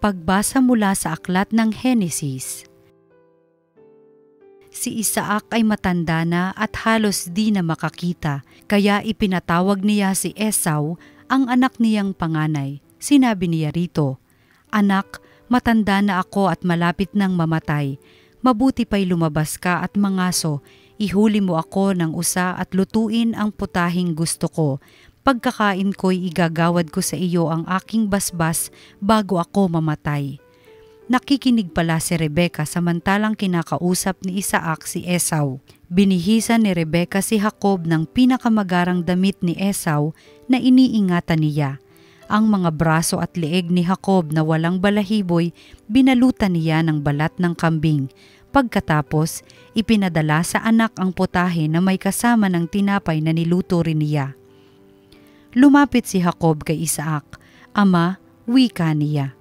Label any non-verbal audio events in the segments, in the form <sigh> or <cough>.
Pagbasa mula sa aklat ng Henesis. Si Isaac ay matanda na at halos di na makakita, kaya ipinatawag niya si Esau, ang anak niyang panganay. Sinabi niya rito, Anak, matanda na ako at malapit nang mamatay. Mabuti pa'y lumabas ka at mangaso, ihuli mo ako ng usa at lutuin ang putahing gusto ko pagkakain ko'y igagawad ko sa iyo ang aking basbas bago ako mamatay. Nakikinig pala si Rebecca samantalang kinakausap ni Isaac si Esau. Binihisan ni Rebecca si Jacob ng pinakamagarang damit ni Esau na iniingatan niya. Ang mga braso at leeg ni Jacob na walang balahiboy, binalutan niya ng balat ng kambing. Pagkatapos, ipinadala sa anak ang putahe na may kasama ng tinapay na niluto rin niya. Lumapit si Jacob kay Isaac. Ama, wika niya.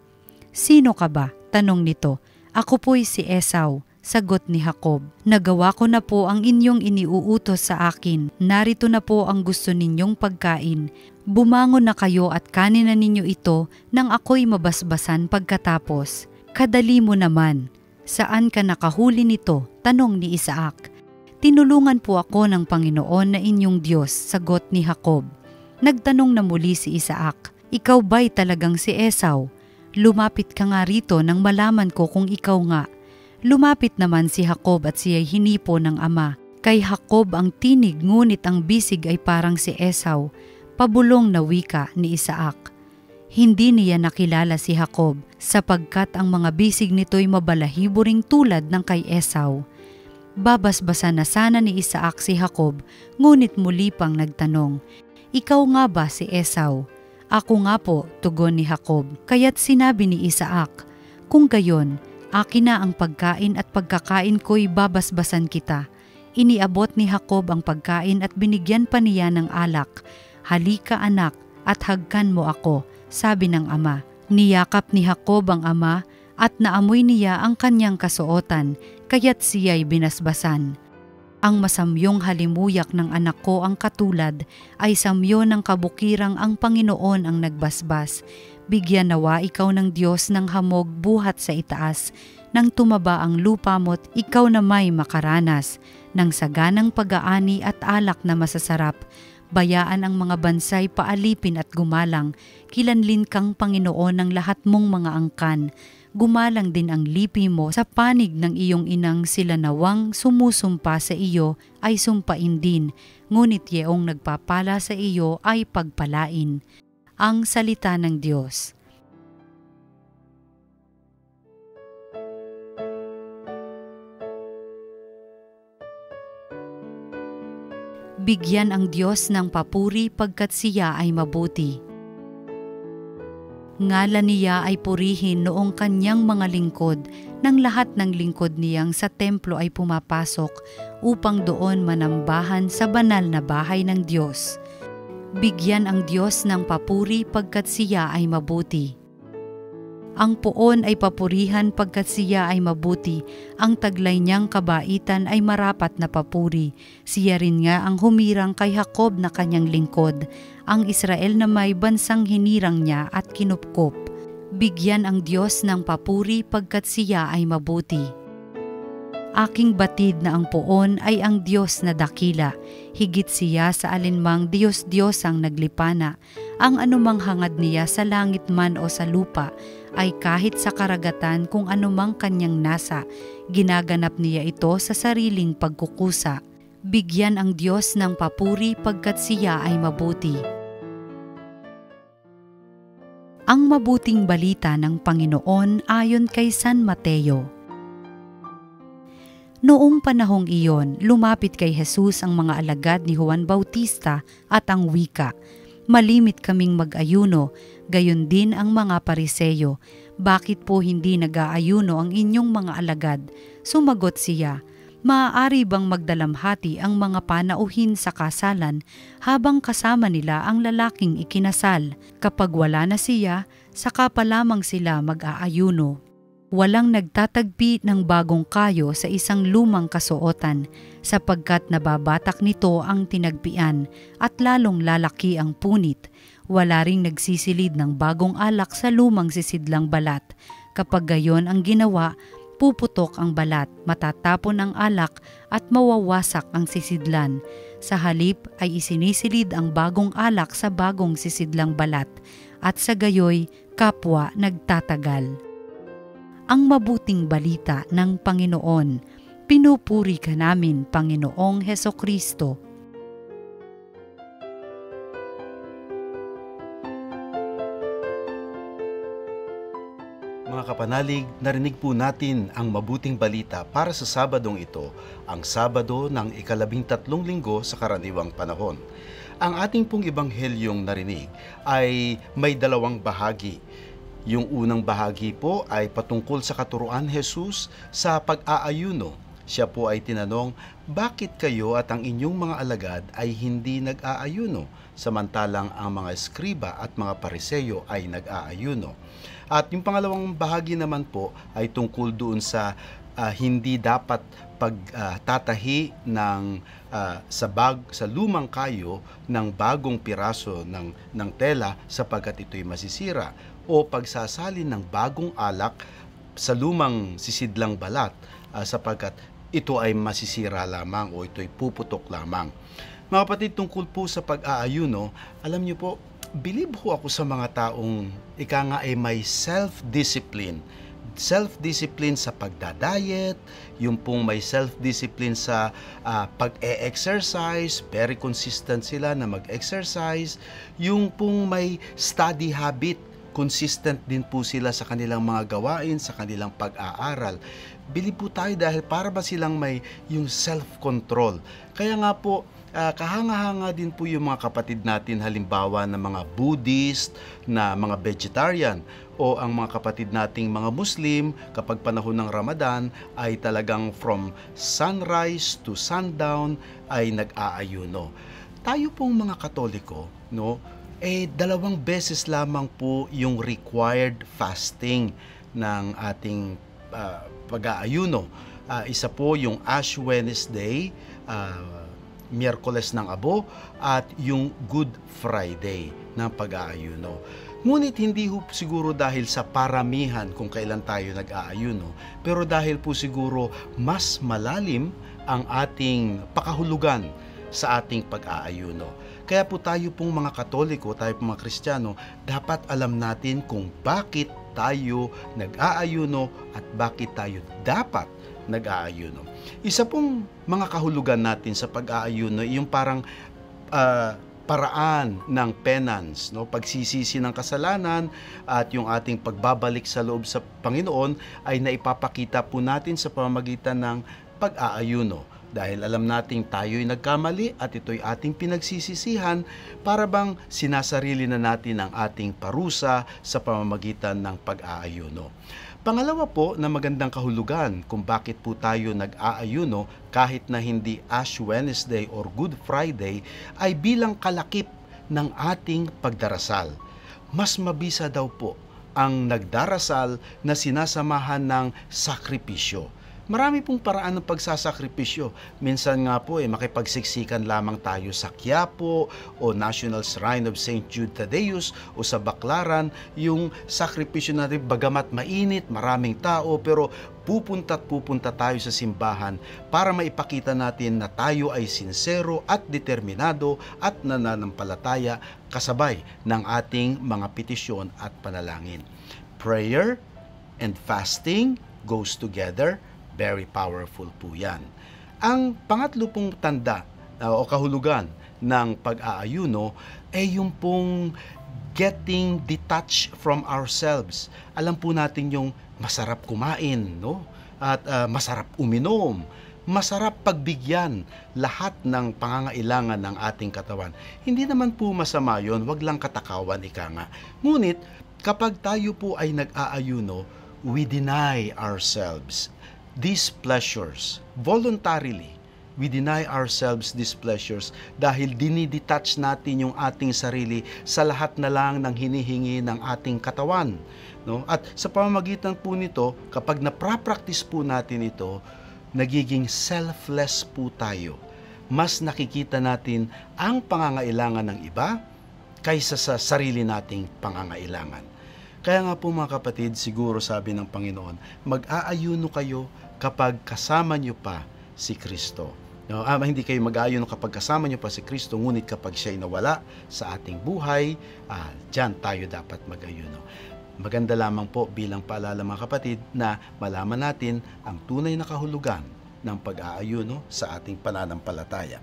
Sino ka ba? Tanong nito. Ako po'y si Esau. Sagot ni Jacob, Nagawa ko na po ang inyong iniuutos sa akin. Narito na po ang gusto ninyong pagkain. Bumangon na kayo at kanin na ninyo ito nang ako'y mabasbasan pagkatapos. Kadali mo naman. Saan ka nakahuli nito? Tanong ni Isaac. Tinulungan po ako ng Panginoon na inyong Diyos, sagot ni Jacob. Nagtanong na muli si Isaac, Ikaw ba'y talagang si Esau? Lumapit ka nga rito nang malaman ko kung ikaw nga. Lumapit naman si Jacob at siya'y hinipo ng ama. Kay Jacob ang tinig ngunit ang bisig ay parang si Esau, pabulong na wika ni Isaac. Hindi niya nakilala si Jacob sapagkat ang mga bisig nito'y mabalahibo ring tulad ng kay Esau. Babasbasa na sana ni Isaac si Jacob, ngunit muli pang nagtanong, ikaw nga ba si Esau? Ako nga po, tugon ni Jacob. Kaya't sinabi ni Isaac, Kung gayon, akin na ang pagkain at pagkakain ko'y babasbasan kita. Iniabot ni Jacob ang pagkain at binigyan pa niya ng alak. Halika anak at hagkan mo ako, sabi ng ama. Niyakap ni Jacob ang ama at naamoy niya ang kanyang kasuotan, kaya't siya'y binasbasan. Ang masamyong halimuyak ng anak ko ang katulad ay samyo ng kabukirang ang Panginoon ang nagbasbas. Bigyan nawa ikaw ng Diyos ng hamog buhat sa itaas. Nang tumaba ang lupa mo't ikaw na may makaranas ng saganang pag-aani at alak na masasarap. Bayaan ang mga bansay paalipin at gumalang. Kilanlin kang Panginoon ng lahat mong mga angkan gumalang din ang lipi mo sa panig ng iyong inang sila nawang sumusumpa sa iyo ay sumpain din, ngunit yeong nagpapala sa iyo ay pagpalain. Ang Salita ng Diyos. Bigyan ang Diyos ng papuri pagkat siya ay mabuti Ngalan niya ay purihin noong kanyang mga lingkod nang lahat ng lingkod niyang sa templo ay pumapasok upang doon manambahan sa banal na bahay ng Diyos. Bigyan ang Diyos ng papuri pagkat siya ay mabuti ang poon ay papurihan pagkat siya ay mabuti, ang taglay niyang kabaitan ay marapat na papuri. Siya rin nga ang humirang kay Jacob na kanyang lingkod, ang Israel na may bansang hinirang niya at kinupkop. Bigyan ang Diyos ng papuri pagkat siya ay mabuti. Aking batid na ang poon ay ang Diyos na dakila, higit siya sa alinmang Diyos-Diyos ang naglipana, ang anumang hangad niya sa langit man o sa lupa, ay kahit sa karagatan kung anumang kanyang nasa, ginaganap niya ito sa sariling pagkukusa. Bigyan ang Diyos ng papuri pagkat siya ay mabuti. Ang mabuting balita ng Panginoon ayon kay San Mateo. Noong panahong iyon, lumapit kay Jesus ang mga alagad ni Juan Bautista at ang wika, Malimit kaming mag-ayuno, gayon din ang mga pariseyo. Bakit po hindi nag-aayuno ang inyong mga alagad? Sumagot siya, Maaari bang magdalamhati ang mga panauhin sa kasalan habang kasama nila ang lalaking ikinasal? Kapag wala na siya, saka pa lamang sila mag-aayuno. Walang nagtatagpi ng bagong kayo sa isang lumang kasuotan sapagkat nababatak nito ang tinagpian at lalong lalaki ang punit. Wala ring nagsisilid ng bagong alak sa lumang sisidlang balat. Kapag gayon ang ginawa, puputok ang balat, matatapon ang alak at mawawasak ang sisidlan. Sa halip ay isinisilid ang bagong alak sa bagong sisidlang balat at sa gayoy kapwa nagtatagal. Ang mabuting balita ng Panginoon, pinupuri ka namin Panginoong Heso Kristo Mga kapanalig, narinig po natin ang mabuting balita para sa Sabadong ito, ang Sabado ng ikalabing tatlong linggo sa karaniwang panahon. Ang ating pong ibanghelyong narinig ay may dalawang bahagi. Yung unang bahagi po ay patungkol sa katuruan Jesus sa pag-aayuno. Siya po ay tinanong, bakit kayo at ang inyong mga alagad ay hindi nag-aayuno, samantalang ang mga eskriba at mga pariseyo ay nag-aayuno? At yung pangalawang bahagi naman po ay tungkol doon sa uh, hindi dapat pagtatahi uh, ng uh, sa bag sa lumang kayo ng bagong piraso ng ng tela sapagkat ito'y masisira o pagsasalin ng bagong alak sa lumang sisidlang balat uh, sapagkat ito ay masisira lamang o ito'y puputok lamang. Mga kapatid, tungkol po sa pag-aayuno, alam niyo po, believe ho ako sa mga taong ika nga ay may self-discipline. Self-discipline sa pagda-diet, yung pong may self-discipline sa uh, pag-e-exercise, very consistent sila na mag-exercise, yung pong may study habit, consistent din po sila sa kanilang mga gawain, sa kanilang pag-aaral. Bili po tayo dahil para ba silang may yung self-control. Kaya nga po, uh, kahanga-hanga din po yung mga kapatid natin halimbawa ng mga Buddhist, na mga vegetarian o ang mga kapatid nating mga Muslim kapag panahon ng Ramadan ay talagang from sunrise to sundown ay nag-aayuno. Tayo pong mga Katoliko, no, eh dalawang beses lamang po yung required fasting ng ating uh, pag-aayuno. Uh, isa po yung Ash Wednesday, uh, Miyerkules ng Abo at yung Good Friday ng pag-aayuno. Ngunit hindi ho siguro dahil sa paramihan kung kailan tayo nag-aayuno, pero dahil po siguro mas malalim ang ating pakahulugan sa ating pag-aayuno. Kaya po tayo pong mga Katoliko, tayo pong mga Kristiyano, dapat alam natin kung bakit tayo nag-aayuno at bakit tayo dapat nag-aayuno. Isa pong mga kahulugan natin sa pag-aayuno, yung parang uh, paraan ng penance, no? pagsisisi ng kasalanan at yung ating pagbabalik sa loob sa Panginoon ay naipapakita po natin sa pamamagitan ng pag-aayuno. Dahil alam nating tayo'y nagkamali at ito'y ating pinagsisisihan para bang sinasarili na natin ang ating parusa sa pamamagitan ng pag-aayuno. Pangalawa po na magandang kahulugan kung bakit po tayo nag-aayuno kahit na hindi Ash Wednesday or Good Friday ay bilang kalakip ng ating pagdarasal. Mas mabisa daw po ang nagdarasal na sinasamahan ng sakripisyo Marami pong paraan ng pagsasakripisyo. Minsan nga po eh, makipagsiksikan lamang tayo sa Quiapo o National Shrine of St. Jude Thaddeus o sa Baklaran, yung sakripisyo natin bagamat mainit, maraming tao, pero pupunta at pupunta tayo sa simbahan para maipakita natin na tayo ay sincero at determinado at nananampalataya kasabay ng ating mga petisyon at panalangin. Prayer and fasting goes together Very powerful po yan. Ang pangatlo pong tanda uh, o kahulugan ng pag-aayuno ay yung pong getting detached from ourselves. Alam po natin yung masarap kumain, no? At uh, masarap uminom, masarap pagbigyan lahat ng pangangailangan ng ating katawan. Hindi naman po masama yon, wag lang katakawan ika nga. Ngunit kapag tayo po ay nag-aayuno, we deny ourselves these pleasures voluntarily. We deny ourselves these pleasures dahil dinidetach natin yung ating sarili sa lahat na lang ng hinihingi ng ating katawan. No? At sa pamamagitan po nito, kapag naprapractice po natin ito, nagiging selfless po tayo. Mas nakikita natin ang pangangailangan ng iba kaysa sa sarili nating pangangailangan. Kaya nga po mga kapatid, siguro sabi ng Panginoon, mag-aayuno kayo kapag kasama nyo pa si Kristo. No, ah, hindi kayo mag-aayon kapag kasama niyo pa si Kristo, ngunit kapag siya'y nawala sa ating buhay, ah, dyan tayo dapat mag-ayuno. Maganda lamang po bilang paalala mga kapatid na malaman natin ang tunay na kahulugan ng pag-aayuno sa ating pananampalataya.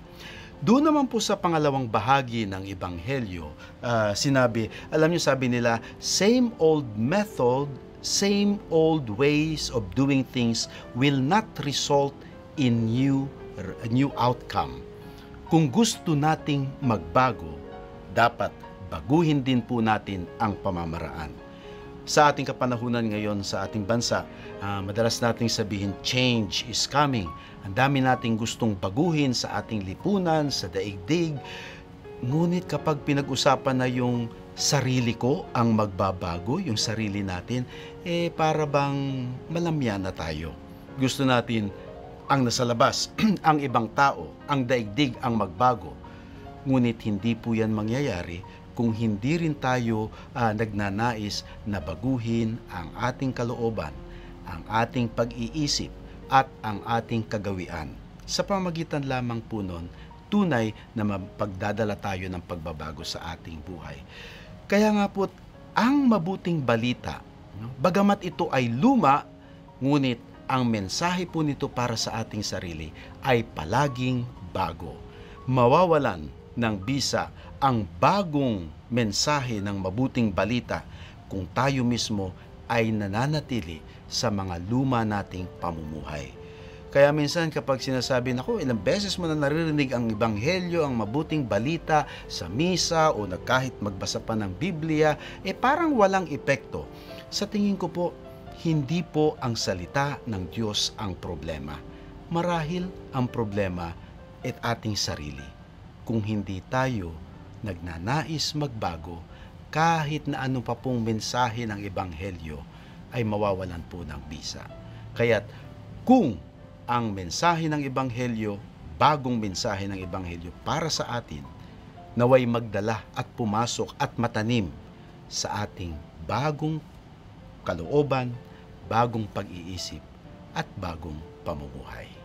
Doon naman po sa pangalawang bahagi ng Ebanghelyo, uh, sinabi, alam niyo sabi nila, same old method, same old ways of doing things will not result in new a new outcome. Kung gusto nating magbago, dapat baguhin din po natin ang pamamaraan. Sa ating kapanahunan ngayon sa ating bansa, uh, madalas nating sabihin change is coming. Ang dami nating gustong baguhin sa ating lipunan, sa daigdig. Ngunit kapag pinag-usapan na yung sarili ko ang magbabago, yung sarili natin, eh para bang malamya na tayo. Gusto natin ang nasa labas, <clears throat> ang ibang tao, ang daigdig ang magbago. Ngunit hindi po yan mangyayari kung hindi rin tayo uh, nagnanais na baguhin ang ating kalooban, ang ating pag-iisip at ang ating kagawian. Sa pamagitan lamang po nun, tunay na mapagdadala tayo ng pagbabago sa ating buhay. Kaya nga po, ang mabuting balita, bagamat ito ay luma, ngunit ang mensahe po nito para sa ating sarili ay palaging bago. Mawawalan ng bisa ang bagong mensahe ng mabuting balita kung tayo mismo ay nananatili sa mga luma nating pamumuhay. Kaya minsan kapag sinasabi na ko, ilang beses mo na naririnig ang ebanghelyo, ang mabuting balita sa misa o na kahit magbasa pa ng Biblia, eh parang walang epekto. Sa tingin ko po, hindi po ang salita ng Diyos ang problema. Marahil ang problema at ating sarili. Kung hindi tayo nagnanais magbago, kahit na ano pa pong mensahe ng Ebanghelyo ay mawawalan po ng bisa. Kaya't kung ang mensahe ng Ebanghelyo, bagong mensahe ng Ebanghelyo para sa atin, naway magdala at pumasok at matanim sa ating bagong kalooban, bagong pag-iisip at bagong pamumuhay.